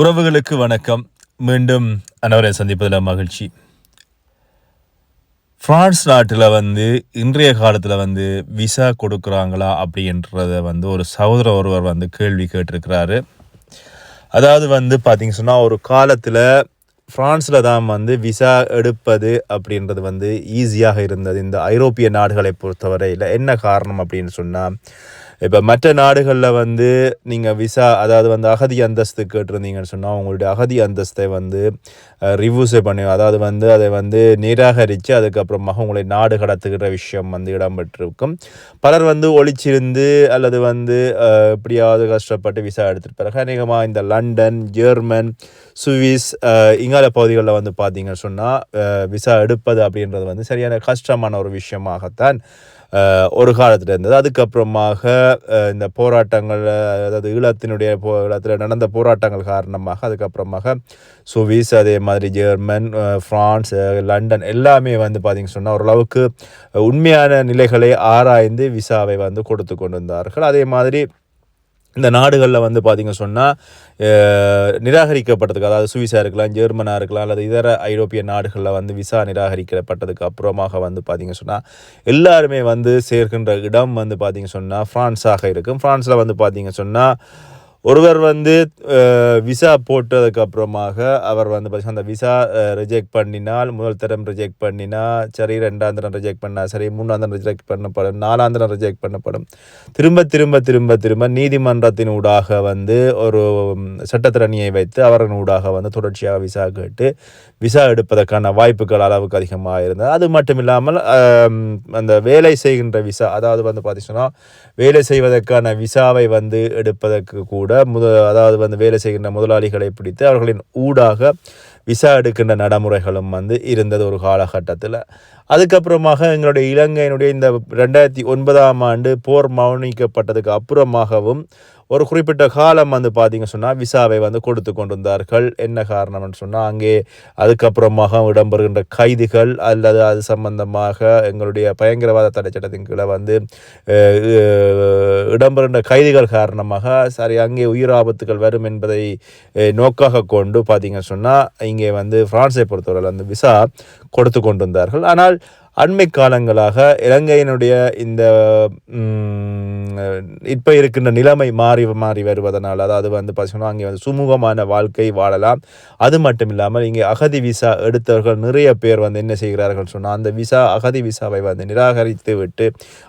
உறவுகளுக்கு வணக்கம். மீண்டும் அனைவரை சந்திப்பதில் மகிழ்ச்சி. ஃப்ரான்ஸ் நாட்டில் வந்து இன்றைய காலத்தில் வந்து விசா கொடுக்குறாங்களா அப்படின்றத வந்து ஒரு சகோதர ஒருவர் வந்து கேள்வி கேட்டிருக்கிறாரு. அதாவது வந்து பார்த்திங்க சொன்னால் ஒரு காலத்தில் ஃப்ரான்ஸில் தான் வந்து விசா எடுப்பது அப்படின்றது வந்து ஈஸியாக இருந்தது. இந்த ஐரோப்பிய நாடுகளை பொறுத்தவரையில் என்ன காரணம் அப்படின்னு சொன்னால் இப்போ மற்ற நாடுகளில் வந்து நீங்கள் விசா அதாவது வந்து அகதி அந்தஸ்து கேட்டிருந்தீங்கன்னு சொன்னால் உங்களுடைய அகதி அந்தஸ்தை வந்து ரிவ்யூஸை பண்ணி அதாவது வந்து அதை வந்து நிராகரித்து அதுக்கப்புறமாக உங்களை நாடு கடத்துகிற விஷயம் வந்து இடம்பெற்றிருக்கும். பலர் வந்து ஒழிச்சிருந்து அல்லது வந்து எப்படியாவது கஷ்டப்பட்டு விசா எடுத்துட்டு பிறகு அநேகமாக இந்த லண்டன் ஜெர்மன் சுவிஸ் இங்கால பகுதிகளில் வந்து பார்த்தீங்கன்னு சொன்னால் விசா எடுப்பது அப்படின்றது வந்து சரியான கஷ்டமான ஒரு விஷயமாகத்தான் ஒரு காலத்தில் இருந்தது அதுக்கப்புறமாக இந்த போராட்டங்கள் அதாவது ஈழத்தினுடைய போ ஈழத்தில் நடந்த போராட்டங்கள் காரணமாக அதுக்கப்புறமாக சுவிஸ் அதே மாதிரி ஜெர்மன் ஃப்ரான்ஸ் லண்டன் எல்லாமே வந்து பார்த்திங்க சொன்னால் ஓரளவுக்கு உண்மையான நிலைகளை ஆராய்ந்து விசாவை வந்து கொடுத்து கொண்டு வந்தார்கள் அதே மாதிரி இந்த நாடுகளில் வந்து பார்த்திங்க சொன்னால் நிராகரிக்கப்பட்டதுக்கு அதாவது சுவிஸாக இருக்கலாம் ஜெர்மனாக இருக்கலாம் அல்லது இதர ஐரோப்பிய நாடுகளில் வந்து விசா நிராகரிக்கப்பட்டதுக்கு அப்புறமாக வந்து பார்த்திங்க சொன்னால் எல்லாருமே வந்து சேர்க்கின்ற இடம் வந்து பார்த்திங்க சொன்னால் ஃப்ரான்ஸாக இருக்கும். ஃப்ரான்ஸில் வந்து பார்த்திங்க சொன்னால் ஒருவர் வந்து விசா போட்டதுக்கப்புறமாக அவர் வந்து பார்த்தீங்கன்னா அந்த விசா ரிஜெக்ட் பண்ணினால் முதல் தரம் ரிஜெக்ட் பண்ணினா சரி ரெண்டாம் தரம் ரிஜெக்ட் பண்ணால் சரி மூணாம் தரம் ரிஜெக்ட் பண்ணப்படும் நாலாம் தரம் ரிஜெக்ட் பண்ணப்படும். திரும்ப திரும்ப திரும்ப திரும்ப நீதிமன்றத்தின் ஊடாக வந்து ஒரு சட்டத்திறனியை வைத்து அவரின் ஊடாக வந்து தொடர்ச்சியாக விசா கேட்டு விசா எடுப்பதற்கான வாய்ப்புகள் அளவுக்கு அதிகமாக இருந்தது. அது மட்டும் இல்லாமல் அந்த வேலை செய்கின்ற விசா அதாவது வந்து பார்த்தீங்கன்னா வேலை செய்வதற்கான விசாவை வந்து எடுப்பதற்கு கூட முத அதாவது வந்து வேலை செய்கின்ற முதலாளிகளை பிடித்து அவர்களின் ஊடாக விசா எடுக்கின்ற நடைமுறைகளும் வந்து இருந்தது ஒரு காலகட்டத்தில். அதுக்கப்புறமாக எங்களுடைய இலங்கையினுடைய இந்த ரெண்டாயிரத்தி ஒன்பதாம் ஆண்டு போர் மௌனிக்கப்பட்டதுக்கு அப்புறமாகவும் ஒரு குறிப்பிட்ட காலம் வந்து பார்த்தீங்க சொன்னால் விசாவை வந்து கொடுத்து கொண்டிருந்தார்கள். என்ன காரணம்னு சொன்னால் அங்கே அதுக்கப்புறமாக இடம்பெறுகின்ற கைதிகள் அல்லது அது சம்பந்தமாக எங்களுடைய பயங்கரவாத தடை சட்டத்தின் கீழே வந்து இடம்பெறுகின்ற கைதிகள் காரணமாக சரி அங்கே உயிர் ஆபத்துகள் வரும் என்பதை நோக்காக கொண்டு பார்த்தீங்க சொன்னால் இங்கே வந்து பிரான்ஸை பொறுத்தவரை அந்த விசா கொடுத்து கொண்டிருந்தார்கள். ஆனால் அண்மை காலங்களாக இலங்கையினுடைய இந்த இப்போ இருக்கின்ற நிலைமை மாறி மாறி வருவதனால் அதாவது வந்து பார்த்தீங்கன்னா அங்கே வந்து சுமூகமான வாழ்க்கை வாழலாம். அது மட்டும் இல்லாமல் இங்கே அகதி விசா எடுத்தவர்கள் நிறைய பேர் வந்து என்ன செய்கிறார்கள் சொன்னால் அந்த விசா அகதி விசாவை வந்து நிராகரித்து விட்டு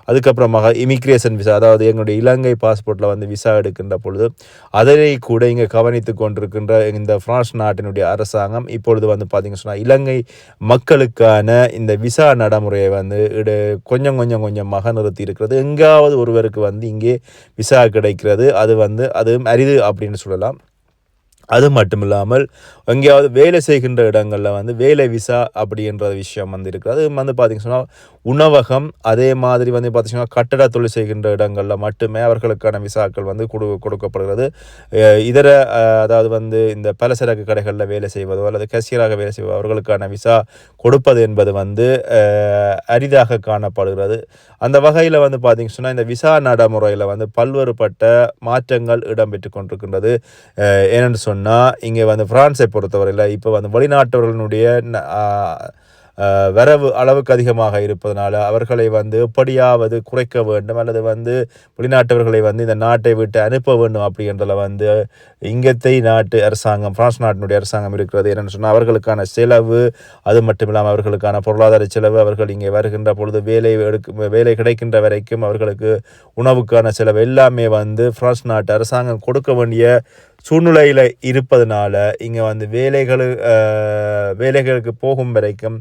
அதுக்கப்புறமாக இமிக்ரேஷன் விசா அதாவது எங்களுடைய இலங்கை பாஸ்போர்ட்டில் வந்து விசா எடுக்கின்ற பொழுது அதனை கூட இங்கே கவனித்து கொண்டிருக்கின்ற இந்த பிரான்ஸ் நாட்டினுடைய அரசாங்கம் இப்பொழுது வந்து பார்த்தீங்க சொன்னால் இலங்கை மக்களுக்கான இந்த விசா நட நடைமுறையை வந்து இடு கொஞ்சம் கொஞ்சம் கொஞ்சமாக நிறுத்தி இருக்கிறது. எங்காவது ஒருவருக்கு வந்து இங்கே விசா கிடைக்கிறது. அது வந்து அது அரிது அப்படின்னு சொல்லலாம். அது மட்டும் இல்லாமல் எங்கேயாவது வேலை செய்கின்ற இடங்களில் வந்து வேலை விசா அப்படின்ற விஷயம் வந்து இருக்குது அது வந்து பார்த்திங்க சொன்னால் உணவகம் அதே மாதிரி வந்து பார்த்திங்கன்னா கட்டட தொழில் செய்கின்ற இடங்களில் மட்டுமே அவர்களுக்கான விசாக்கள் வந்து கொடு கொடுக்கப்படுகிறது. இதர அதாவது வந்து இந்த பலசரக்கு கடைகளில் வேலை செய்வதோ அல்லது கசியராக வேலை செய்வதோ அவர்களுக்கான விசா கொடுப்பது என்பது வந்து அரிதாக காணப்படுகிறது. அந்த வகையில் வந்து பார்த்திங்க சொன்னால் இந்த விசா நடைமுறையில் வந்து பல்வேறுபட்ட மாற்றங்கள் இடம்பெற்று கொண்டிருக்கின்றது. ஏனென்று சொன்னால் இங்கே வந்து பிரான்ஸை பொறுத்தவரையில் இப்போ வந்து வெளிநாட்டவர்களுடைய வரவு அளவுக்கு அதிகமாக இருப்பதனால அவர்களை வந்து எப்படியாவது குறைக்க வேண்டும் அல்லது வந்து வெளிநாட்டவர்களை வந்து இந்த நாட்டை விட்டு அனுப்ப வேண்டும் அப்படின்றதுல வந்து இங்கத்தை நாட்டு அரசாங்கம் பிரான்ஸ் நாட்டினுடைய அரசாங்கம் இருக்கிறது. என்னென்னு சொன்னால் அவர்களுக்கான செலவு அது மட்டும் இல்லாமல் அவர்களுக்கான பொருளாதார செலவு அவர்கள் இங்கே வருகின்ற பொழுது வேலை எடுக்க வேலை கிடைக்கின்ற வரைக்கும் அவர்களுக்கு உணவுக்கான செலவு எல்லாமே வந்து பிரான்ஸ் நாட்டு அரசாங்கம் கொடுக்க வேண்டிய சூழ்நிலையில் இருப்பதனால இங்கே வந்து வேலைகள் வேலைகளுக்கு போகும் வரைக்கும்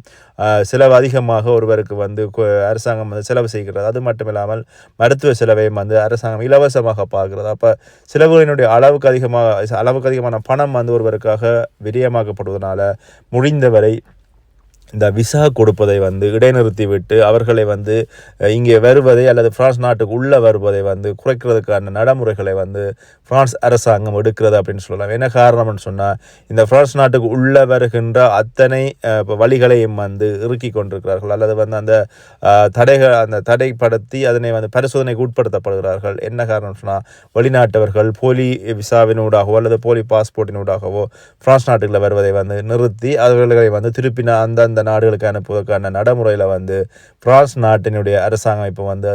செலவு அதிகமாக ஒருவருக்கு வந்து அரசாங்கம் வந்து செலவு செய்கிறது. அது மட்டும் இல்லாமல் மருத்துவ செலவையும் வந்து அரசாங்கம் இலவசமாக பார்க்கிறது. அப்போ செலவுகளினுடைய அளவுக்கு அதிகமாக அளவுக்கு அதிகமான பணம் வந்து ஒருவருக்காக விரயமாக்கப்படுவதனால முடிந்தவரை இந்த விசா கொடுப்பதை வந்து இடைநிறுத்தி விட்டு அவர்களை வந்து இங்கே வருவதை அல்லது பிரான்ஸ் நாட்டுக்கு உள்ளே வருவதை வந்து குறைக்கிறதுக்கான நடைமுறைகளை வந்து பிரான்ஸ் அரசாங்கம் எடுக்கிறது அப்படின்னு சொல்லலாம். என்ன காரணம்னு சொன்னால் இந்த பிரான்ஸ் நாட்டுக்கு உள்ளே வருகின்ற அத்தனை வழிகளையும் வந்து இறுக்கி கொண்டிருக்கிறார்கள். அல்லது வந்து அந்த தடைகள் அந்த தடைப்படுத்தி அதனை வந்து பரிசோதனைக்கு உட்படுத்தப்படுகிறார்கள். என்ன காரணம் சொன்னால் வெளிநாட்டவர்கள் போலி விசாவினூடாகவோ அல்லது போலி பாஸ்போர்ட்டினூடாகவோ பிரான்ஸ் நாட்டுக்குள்ள வருவதை வந்து நிறுத்தி அவர்களை வந்து திருப்பின அந்தந்த நாடுகளுக்கு அனுப்புவதற்கான நடைமுறையில் வந்து பிரான்ஸ் நாட்டினுடைய அரசாங்கம் இப்போ வந்து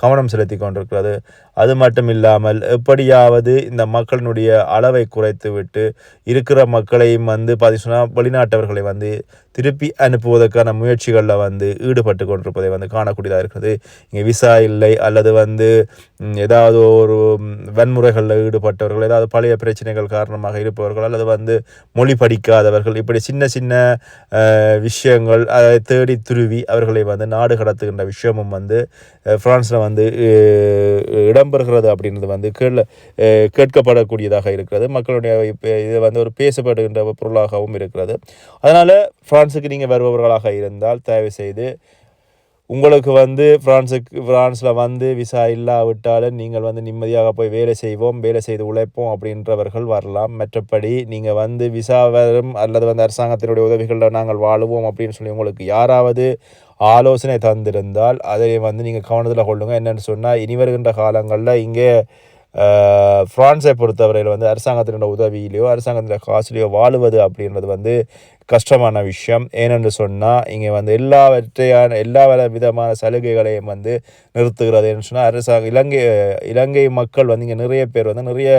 கவனம் செலுத்தி கொண்டிருக்கிறது. அது மட்டும் இல்லாமல் எப்படியாவது இந்த மக்களினுடைய அளவை குறைத்து விட்டு இருக்கிற மக்களையும் வந்து பார்த்தீங்கன்னா வெளிநாட்டவர்களை வந்து திருப்பி அனுப்புவதற்கான முயற்சிகளில் வந்து ஈடுபட்டு கொண்டிருப்பதை வந்து காணக்கூடியதாக இருக்கிறது. இங்கே விசா இல்லை அல்லது வந்து ஏதாவது ஒரு வன்முறைகளில் ஈடுபட்டவர்கள் ஏதாவது பழைய பிரச்சனைகள் காரணமாக இருப்பவர்கள் அல்லது வந்து மொழி படிக்காதவர்கள் இப்படி சின்ன சின்ன விஷயம் விஷயங்கள் அதை தேடி துருவி அவர்களை வந்து நாடு கடத்துகின்ற விஷயமும் வந்து ஃப்ரான்ஸில் வந்து இடம்பெறுகிறது அப்படின்றது வந்து கேள்ல கேட்கப்படக்கூடியதாக இருக்கிறது. மக்களுடைய இப்ப இது வந்து ஒரு பேசப்படுகின்ற பொருளாகவும் இருக்கிறது. அதனால் ஃப்ரான்ஸுக்கு நீங்கள் வருபவர்களாக இருந்தால் தயவு செய்து உங்களுக்கு வந்து ஃப்ரான்ஸுக்கு ஃப்ரான்ஸில் வந்து விசா இல்லாவிட்டாலும் நீங்கள் வந்து நிம்மதியாக போய் வேலை செய்வோம் வேலை செய்து உழைப்போம் அப்படின்றவர்கள் வரலாம். மற்றபடி நீங்கள் வந்து விசா வரும் அல்லது வந்து அரசாங்கத்தினுடைய உதவிகளில் நாங்கள் வாழுவோம் அப்படின்னு சொல்லி உங்களுக்கு யாராவது ஆலோசனை தந்திருந்தால் அதை வந்து நீங்கள் கவனத்தில் கொள்ளுங்கள் என்னென்னு சொன்னால் இனி வருகின்ற காலங்களில் இங்கே ஃப்ரான்ஸை பொறுத்தவரையில் வந்து அரசாங்கத்தினுடைய உதவியிலையோ அரசாங்கத்தினுடைய காசுலையோ வாழுவது அப்படின்றது வந்து கஷ்டமான விஷயம். ஏனென்று சொன்னால் இங்கே வந்து எல்லாவற்றையான எல்லா வித விதமான சலுகைகளையும் வந்து நிறுத்துகிறது என்று சொன்னால் அரசாங்கம் இலங்கை இலங்கை மக்கள் வந்து இங்கே நிறைய பேர் வந்து நிறைய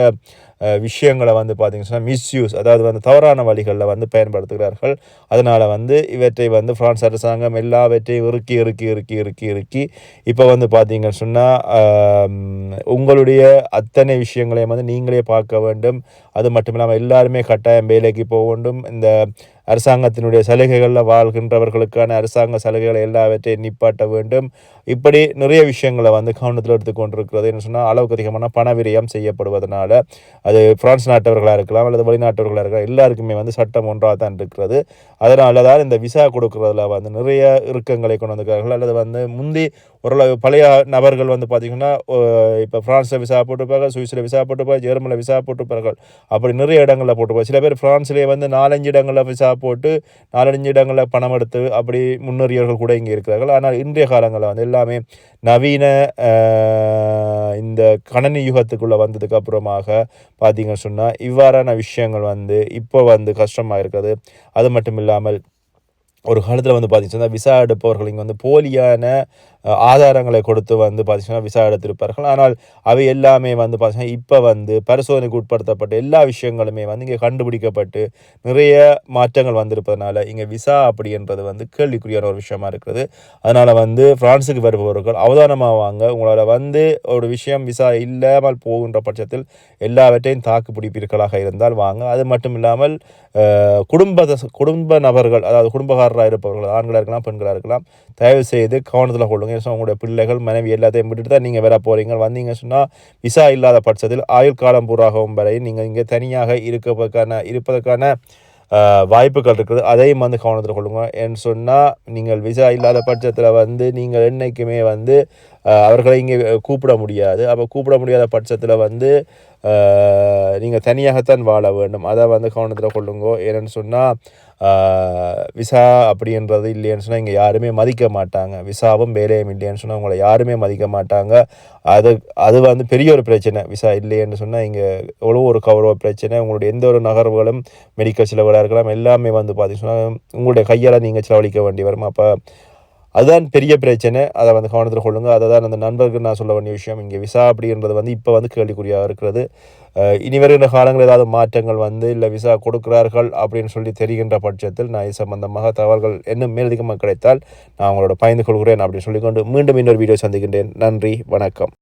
விஷயங்களை வந்து பார்த்தீங்கன்னு சொன்னால் மிஸ்யூஸ் அதாவது வந்து தவறான வழிகளில் வந்து பயன்படுத்துகிறார்கள். அதனால் வந்து இவற்றை வந்து ஃப்ரான்ஸ் அரசாங்கம் எல்லாவற்றையும் இறுக்கி இறுக்கி இறுக்கி இறுக்கி இறுக்கி. இப்போ வந்து பார்த்தீங்கன்னு சொன்னால் உங்களுடைய அத்தனை விஷயங்களையும் வந்து நீங்களே பார்க்க வேண்டும். அது மட்டும் இல்லாமல் எல்லாருமே கட்டாயம் வேலைக்கு போக வேண்டும். இந்த அரசாங்கத்தினுடைய சலுகைகளில் வாழ்கின்றவர்களுக்கான அரசாங்க சலுகைகளை எல்லாவற்றையும் நிப்பாட்ட வேண்டும். இப்படி நிறைய விஷயங்களை வந்து கவனத்தில் எடுத்துக்கொண்டிருக்கிறது என்ன சொன்னால் அளவுக்கு அதிகமான பண விரயம் செய்யப்படுவதனால அது பிரான்ஸ் நாட்டவர்களாக இருக்கலாம் அல்லது வெளிநாட்டவர்களாக இருக்கலாம் எல்லாருக்குமே வந்து சட்டம் ஒன்றாக தான் இருக்கிறது. அதனால தான் இந்த விசா கொடுக்கறதுல வந்து நிறைய இறுக்கங்களை கொண்டு வந்திருக்கிறார்கள் அல்லது வந்து முந்தி ஓரளவு பழைய நபர்கள் வந்து பார்த்திங்கன்னா இப்போ ஃப்ரான்ஸில் விசா போட்டிருப்பாங்க சுவிஸில் விசா போட்டிருப்பாங்க ஜெர்மனியில் விசா போட்டுப்பார்கள் அப்படி நிறைய இடங்களில் போட்டுப்பார் சில பேர் ஃப்ரான்ஸ்லேயே வந்து நாலஞ்சு இடங்களில் விசா போட்டு நாலஞ்சு இடங்களில் பணம் எடுத்து அப்படி முன்னேறியவர்கள் கூட இங்கே இருக்கிறார்கள். ஆனால் இன்றைய காலங்களில் வந்து எல்லாமே நவீன இந்த கணனி யுகத்துக்குள்ளே வந்ததுக்கு அப்புறமாக பார்த்தீங்கன்னு சொன்னால் இவ்வாறான விஷயங்கள் வந்து இப்போ வந்து கஷ்டமாக இருக்கிறது அது மட்டும் இல்லாமல் ஒரு காலத்தில் வந்து பார்த்தீங்கன்னா விசா எடுப்பவர்கள் இங்கே வந்து போலியான ஆதாரங்களை கொடுத்து வந்து பார்த்தீங்கன்னா விசா எடுத்திருப்பார்கள். ஆனால் அவை எல்லாமே வந்து பார்த்திங்கன்னா இப்போ வந்து பரிசோதனைக்கு உட்படுத்தப்பட்ட எல்லா விஷயங்களுமே வந்து இங்கே கண்டுபிடிக்கப்பட்டு நிறைய மாற்றங்கள் வந்திருப்பதனால இங்கே விசா அப்படின்றது வந்து கேள்விக்குறியான ஒரு விஷயமா இருக்குது அதனால் வந்து ஃப்ரான்ஸுக்கு வருபவர்கள் அவதானமாக வாங்க உங்களால் வந்து ஒரு விஷயம் விசா இல்லாமல் போகின்ற பட்சத்தில் எல்லாவற்றையும் தாக்கு பிடிப்பீர்களாக இருந்தால் வாங்க. அது மட்டும் இல்லாமல் குடும்ப குடும்ப நபர்கள் அதாவது குடும்பக்காரராக இருப்பவர்கள் ஆண்களாக இருக்கலாம் பெண்களாக இருக்கலாம் தயவு செய்து கவனத்தில் கொள்ளுங்க. ஏன்னா உங்களுடைய பிள்ளைகள் மனைவி எல்லாத்தையும் விட்டுட்டு தான் நீங்கள் வர போகிறீங்க வந்தீங்க சொன்னால் விசா இல்லாத பட்சத்தில் ஆயுள் காலம் பூராகவும் வரை நீங்கள் இங்கே தனியாக இருப்பதற்கான இருப்பதற்கான வாய்ப்புகள் இருக்குது. அதையும் வந்து கவனத்தில் கொள்ளுங்க. ஏன்னு சொன்னால் நீங்கள் விசா இல்லாத பட்சத்தில் வந்து நீங்கள் என்றைக்குமே வந்து அவர்களை இங்கே கூப்பிட முடியாது. அப்போ கூப்பிட முடியாத பட்சத்தில் வந்து நீங்கள் தனியாகத்தான் வாழ வேண்டும். அதை வந்து கவனத்தில் கொள்ளுங்க. ஏன்னு சொன்னால் விசா அப்படின்றது இல்லைன்னு சொன்னால் இங்கே யாருமே மதிக்க மாட்டாங்க. விசாவும் வேலையும் இல்லைன்னு சொன்னால் உங்களை யாருமே மதிக்க மாட்டாங்க. அது அது வந்து பெரிய ஒரு பிரச்சனை. விசா இல்லைன்னு சொன்னால் இங்கே எவ்வளோ ஒரு கௌரவ பிரச்சனை. உங்களுடைய எந்த ஒரு நகர்வுகளும் மெடிக்கல் செலவுகளாக இருக்கலாம் எல்லாமே வந்து பார்த்தீங்கன்னா உங்களுடைய கையால் நீங்கள் செலவழிக்க வேண்டி வரும். அப்போ அதுதான் பெரிய பிரச்சனை. அதை வந்து கவனத்தில் கொள்ளுங்க. அதை தான் அந்த நண்பர்கள் நான் சொல்ல வேண்டிய விஷயம். இங்கே விசா அப்படின்றது வந்து இப்போ வந்து கேள்விக்குறியாக இருக்கிறது. இனி வருகின்ற காலங்களில் ஏதாவது மாற்றங்கள் வந்து இல்லை விசா கொடுக்கிறார்கள் அப்படின்னு சொல்லி தெரிகின்ற பட்சத்தில் நான் இது சம்பந்தமாக தகவல்கள் இன்னும் மேலதிகமாக கிடைத்தால் நான் அவங்களோட பயந்து கொள்கிறேன் அப்படின்னு சொல்லிக்கொண்டு மீண்டும் இன்னொரு வீடியோ சந்திக்கின்றேன். நன்றி. வணக்கம்.